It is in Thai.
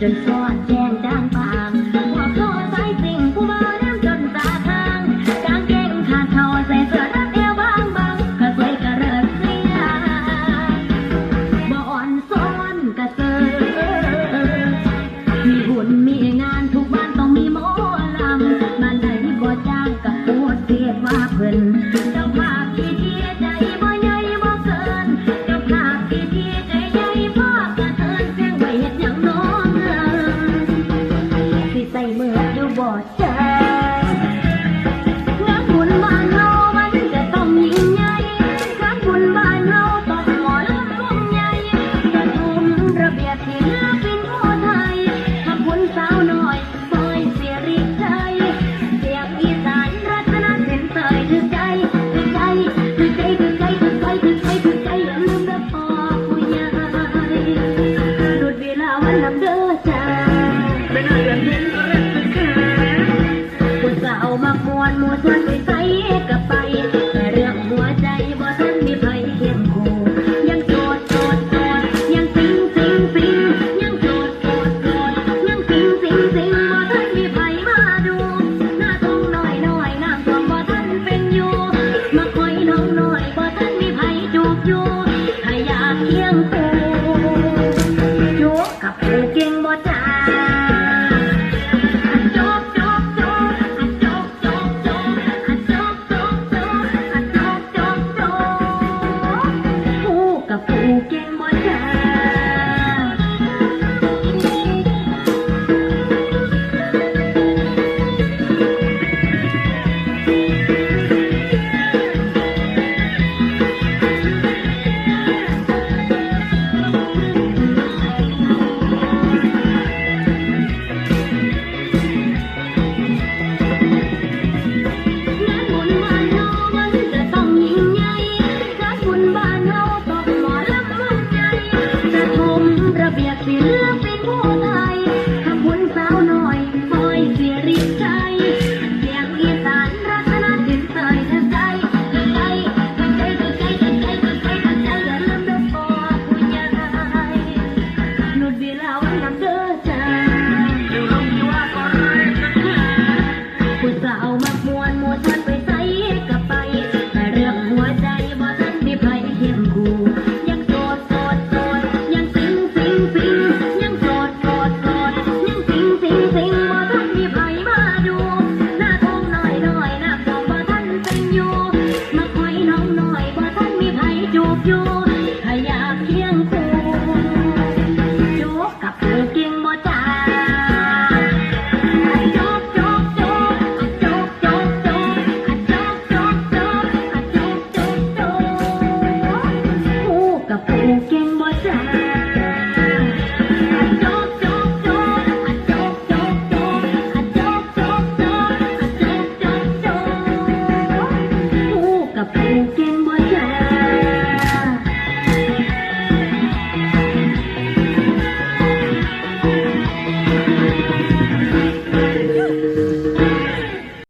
จนสอดแจ้งด้างปางหัวข้อสายสิ่งผู้มาน้ำจนตาทางกางเกงขาดเขาใส่เสื้อ Amen.